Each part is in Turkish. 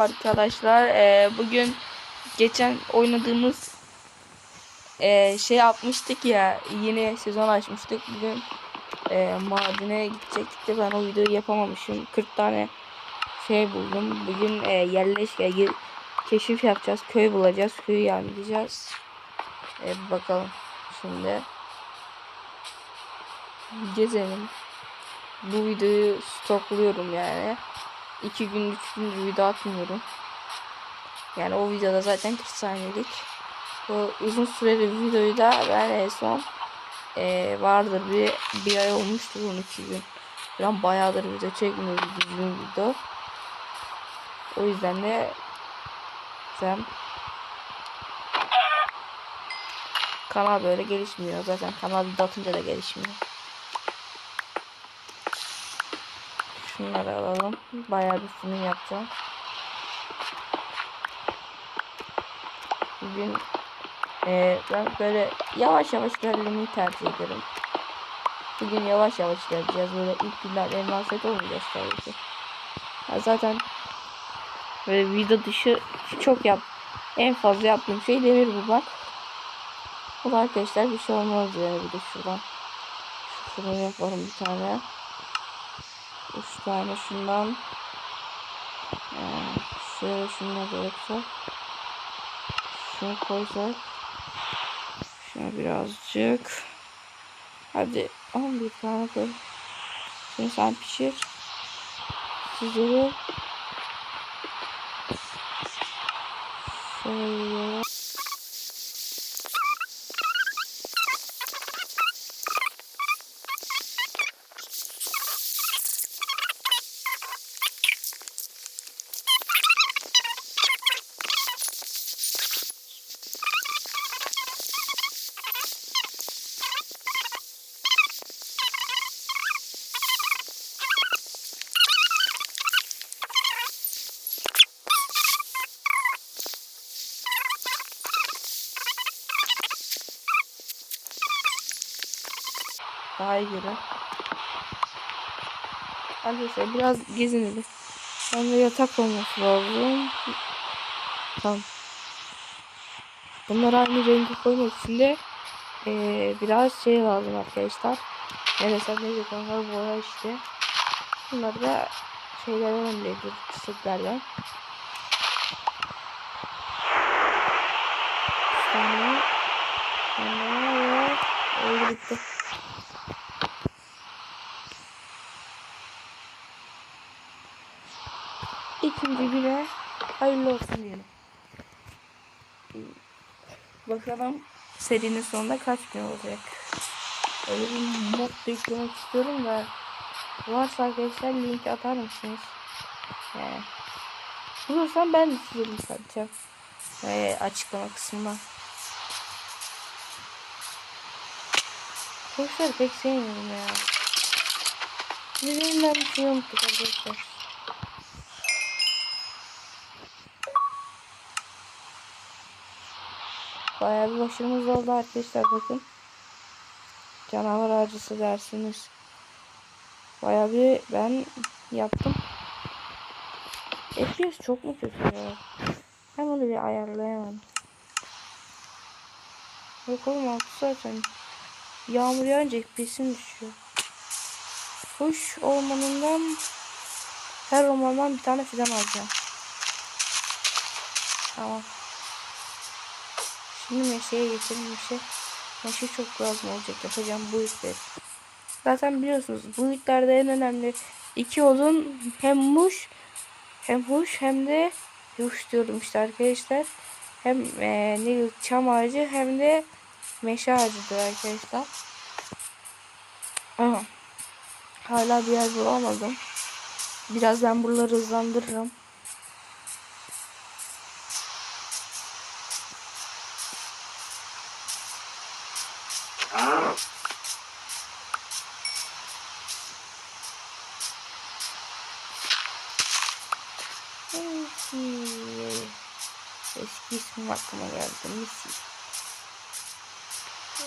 Arkadaşlar e, bugün geçen oynadığımız e, şey yapmıştık ya yeni sezon açmıştık. Bugün e, madene gidecektik de ben o videoyu yapamamışım. 40 tane şey buldum. Bugün e, yerleşke keşif yapacağız köy bulacağız köyü yağmalayacağız e, bakalım şimdi. Gezelim. Bu videoyu stokluyorum yani 2 gün 3 gün video atmıyorum yani o videoda zaten 40 saniyelik. Bu uzun süreli videoyu da ben en son e, vardır bir, bir ay olmuştur 12 gün. Ben bayağıdır video çekmiyorum düzgün video. O yüzden de sen kanal böyle gelişmiyor. Zaten kanal video atınca da gelişmiyor. Şunları alalım. Bayağı bir sunum yapacağım. Bugün e, ben böyle yavaş yavaş ilerlemeyi tercih ederim. Bugün yavaş yavaş ilerleyeceğiz. Böyle ilk günler elmas set olmayacağız tabii ki. Ya zaten böyle video dışı çok yap. En fazla yaptığım şey demir bulmak. Bu da arkadaşlar bir şey olmaz yani bir de şuradan. Şuradan yapalım bir tane. Üç tane şundan. Ee, şöyle şundan da yapsak. Şunu koysak. Şuna birazcık. Hadi 11 tane koy. Şimdi sen pişir. Sizleri şöyle daha iyi göre. Arkadaşlar biraz gezinelim. Bende yatak olması lazım. Tamam. Bunları aynı rengi koymak için de eee, biraz şey lazım arkadaşlar. Ne desem ne onlar boya işte. Bunlar da şeylerden. Bir tane. Bir tane ve öyle bitti. İkinci bire hayırlı olsun diyelim. Bakalım serinin sonunda kaç gün olacak. Öyle bir mod yüklemek istiyorum da varsa arkadaşlar link atar mısınız? Ee, bulursam ben de size link atacağım. Ee, açıklama kısmına. Kuşları pek sevmiyorum ya. Birbirinden bir şey unuttuk arkadaşlar. Bayağı bir başarımız oldu arkadaşlar bakın. Canavar avcısı dersiniz. Bayağı bir ben yaptım. FPS çok mu kötü ya? Ben onu bir ayarlayamadım. Yok oğlum altı zaten. Yağmur yağınca FPS'im düşüyor. Kuş ormanından her ormandan bir tane fidan alacağım. Tamam. Şimdi meşeye geçelim meşe. Meşe çok lazım olacak yapacağım bu ipleri. Zaten biliyorsunuz bu iplerde en önemli iki odun hem muş hem huş hem de huş diyorum işte arkadaşlar. Hem e, ne çam ağacı hem de meşe ağacıdır arkadaşlar. Ama hala bir yer bulamadım. Biraz ben buraları hızlandırırım. İsmim aklıma geldi. Misi.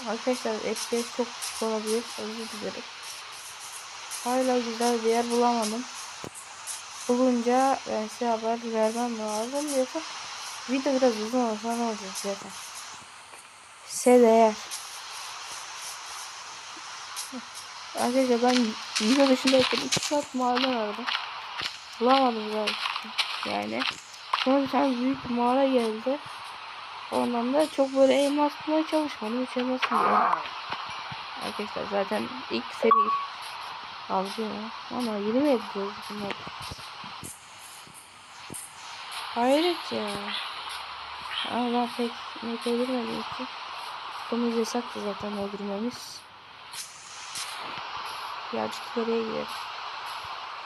Arkadaşlar FPS çok düşük olabilir. Özür dilerim. Hala güzel bir yer bulamadım. bulunca ben size haber vermem lazım. Yoksa video biraz uzun olsa ne olacak zaten. Size değer. Arkadaşlar ben video dışındayken 2 saat maden aradım. Bulamadım zaten. Yani. Sonra bir tane büyük mağara geldi. Ondan da çok böyle elmas bulmaya çalışmadım. Hiç elmas. Arkadaşlar zaten ilk seri aldı ama 20 ediyoruz bunları. Hayret ya. Ama pek net öldürmediğim için bunu yasaktı zaten öldürmemiz. Birazcık ileriye gidelim.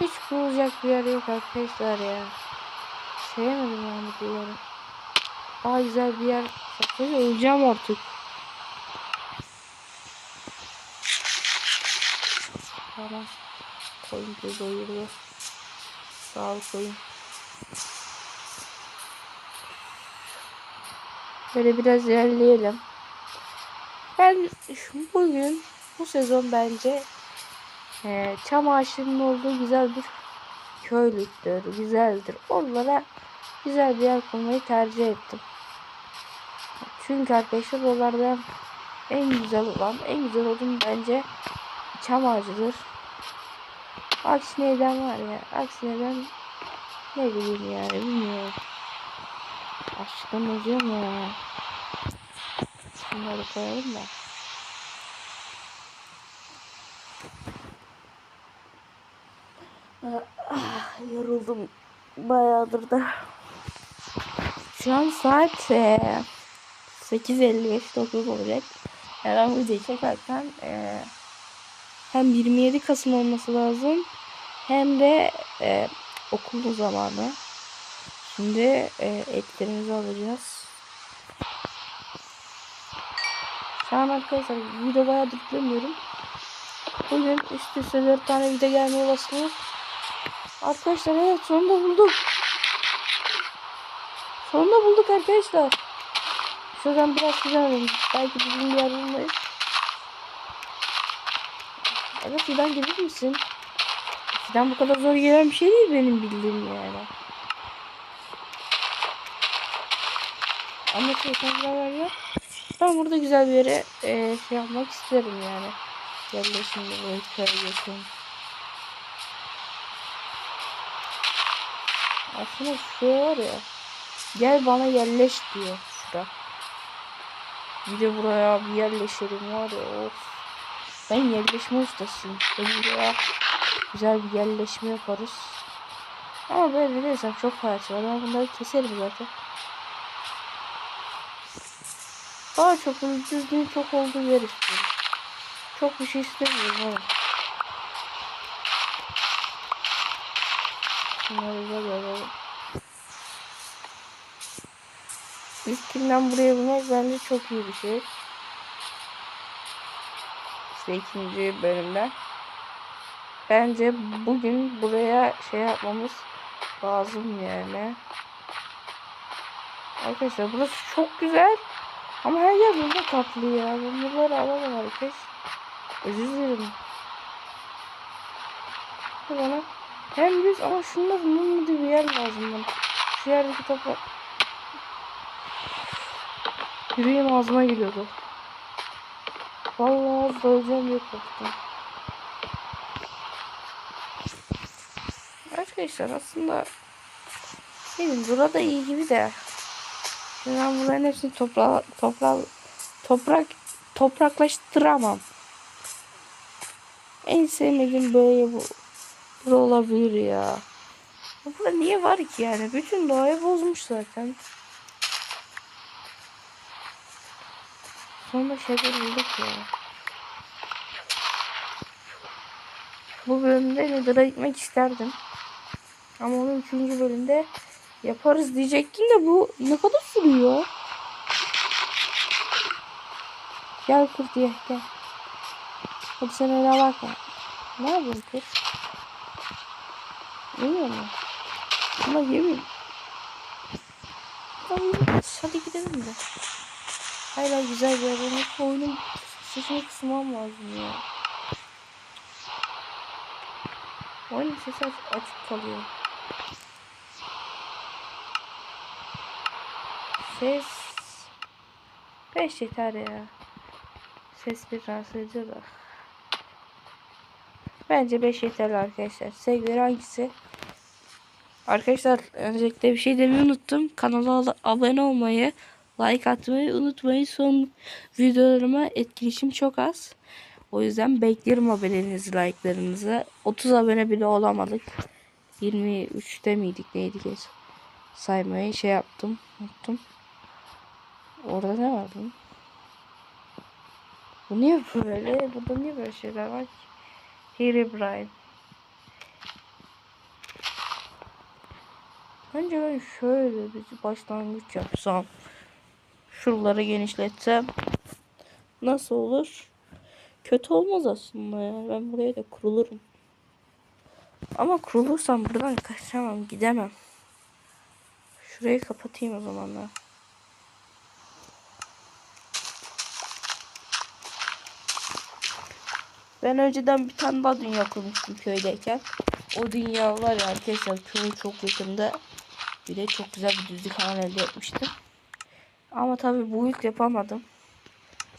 Hiç bulacak bir yer yok arkadaşlar ya. Sevmedim yani bu yeri. Daha güzel bir yer. Sakın öleceğim artık. Tamam. Koyun bir doyuruyor. Sağ ol koyun. Böyle biraz ilerleyelim. Ben bugün bu sezon bence e, çam ağaçlarının olduğu güzel bir köylüktür, güzeldir. Oralara güzel bir yer kurmayı tercih ettim. Çünkü arkadaşlar oralarda en güzel olan, en güzel odun bence çam ağacıdır. Aksi neden var ya, aksi neden ne bileyim yani bilmiyorum. Açlıktan ölüyorum ya. Bunları koyalım da. Ah, yoruldum bayağıdır da. Şu an saat e, 8.55-9 olacak. Yani ben videoyu çekerken e, hem 27 Kasım olması lazım hem de e, okulun zamanı. Şimdi e, etlerimizi alacağız. Şu an arkadaşlar video bayağı yüklemiyorum. Bugün üst üste 4 tane video gelmeye olasılığı. Arkadaşlar evet sonunda bulduk. Sonunda bulduk arkadaşlar. Şuradan biraz güzel Belki bizim bir yer bulmayız. Evet Fidan gelir misin? Fidan bu kadar zor gelen bir şey değil benim bildiğim yani. Ama şeytanlar var ya. Ben burada güzel bir yere e, şey yapmak isterim yani. Yerleşimde böyle köy yakın. Aslında şuraya var ya. Gel bana yerleş diyor şura. Bir de buraya bir yerleşelim var ya. Of. Ben yerleşme ustasıyım. Ben buraya güzel bir yerleşme yaparız. Ama böyle bilirsem çok parça var. Ben bunları keserim zaten. Daha çok düzgün çok olduğu yer istiyorum. Çok bir şey istemiyorum ama. Bunları da İlkinden buraya bulmak bence çok iyi bir şey. İşte ikinci bölümde. Bence bugün buraya şey yapmamız lazım yani. Arkadaşlar burası çok güzel. Ama her yer burada tatlı ya. Ben bunları alamam arkadaş. Özür dilerim. Bana hem düz ama şunda mumlu bir yer lazım bana. Şu yerdeki toprak. Yüreğim ağzıma geliyordu. Vallahi öleceğim diye korktum. Arkadaşlar aslında benim burada iyi gibi de Şimdi ben bunların hepsini topra toprak toprak topraklaştıramam. En sevmediğim böyle bu. Bu olabilir ya. Burada niye var ki yani? Bütün doğayı bozmuş zaten. Sonra şeyler bulduk ya. Bu bölümde Nether'a gitmek isterdim. Ama onun üçüncü bölümde yaparız diyecektim de bu ne kadar sürüyor? Gel kurt diye gel. Hadi sen öyle bakma. Ne yapıyorsun kurt? Yemiyor mu? Ama yemiyor. Hadi gidelim de. Hala güzel bir adam. Bu sesini kısmam lazım ya. Oyunun sesi açık kalıyor. Ses 5 yeter ya. Ses bir rahatsız ediyor da. Bence 5 yeterli arkadaşlar. Size göre hangisi? Arkadaşlar öncelikle bir şey demeyi unuttum. Kanala abone olmayı, like atmayı unutmayın. Son videolarıma etkileşim çok az. O yüzden bekliyorum abonelerinizi, like'larınızı. 30 abone bile olamadık. 23'te miydik neydi geç? Saymayı şey yaptım. Unuttum. Orada ne vardı? Bu niye böyle? Burada niye böyle şeyler var ki? Herobrine. Bence ben şöyle bir başlangıç yapsam. Şuraları genişletsem. Nasıl olur? Kötü olmaz aslında ya. Ben buraya da kurulurum. Ama kurulursam buradan kaçamam. Gidemem. Şurayı kapatayım o zaman ben. Ben önceden bir tane daha dünya kurmuştum köydeyken. O dünya var ya arkadaşlar köy çok yakında. Bir de çok güzel bir düzlük falan elde etmiştim. Ama tabi bu ilk yapamadım.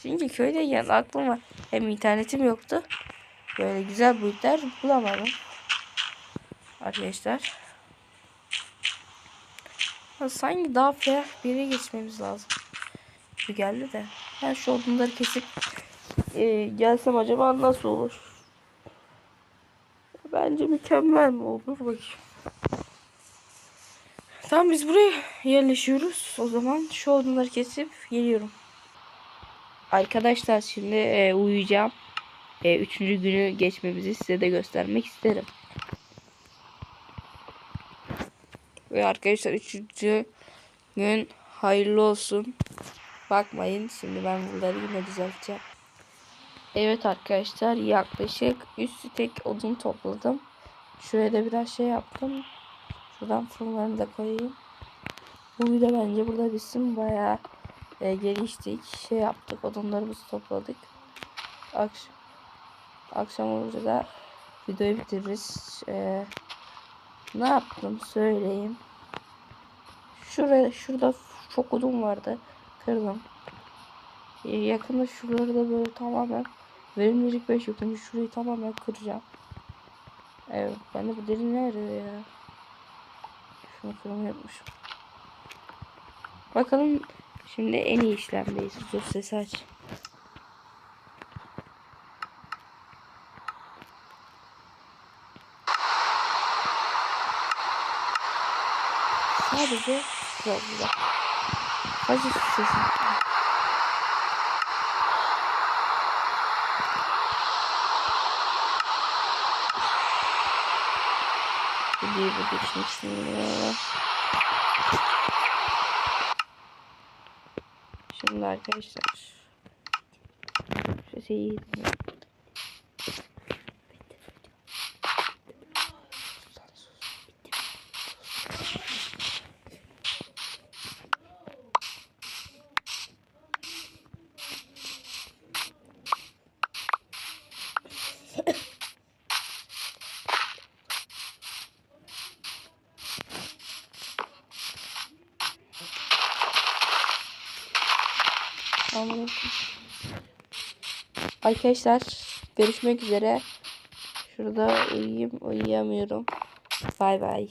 Çünkü köydeyken aklıma hem internetim yoktu. Böyle güzel boyutlar bulamadım. Arkadaşlar. Sanki daha ferah bir yere geçmemiz lazım. Bu geldi de. Ben şu odunları kesip e, gelsem acaba nasıl olur? Bence mükemmel mi olur bakayım. Tamam biz buraya yerleşiyoruz. O zaman şu odunları kesip geliyorum. Arkadaşlar şimdi e, uyuyacağım. E, üçüncü günü geçmemizi size de göstermek isterim. Ve arkadaşlar üçüncü gün hayırlı olsun. Bakmayın şimdi ben bunları yine düzelteceğim. Evet arkadaşlar yaklaşık üstü tek odun topladım. Şuraya da biraz şey yaptım. Şuradan fırınlarını da koyayım. Bu video bence burada bitsin. Bayağı e, geliştik. Şey yaptık. Odunlarımızı topladık. Akşam, akşam olunca da videoyu bitiririz. E, ne yaptım söyleyeyim. Şuraya, şurada çok odun vardı. Kırdım. E, yakında şuraları da böyle tamamen verimlilik 5 yükümüş. Şurayı tamamen kıracağım. Evet. Ben de bu deri ne arıyor ya? Kırmızı yapmışım. Bakalım şimdi en iyi işlemdeyiz. Dur sesi aç. Sadece. Sadece şu sesi. Videoyu bu geçmiştim. Şimdi arkadaşlar. Sesi iyi Anladım. Arkadaşlar görüşmek üzere. Şurada uyuyayım uyuyamıyorum. Bay bay.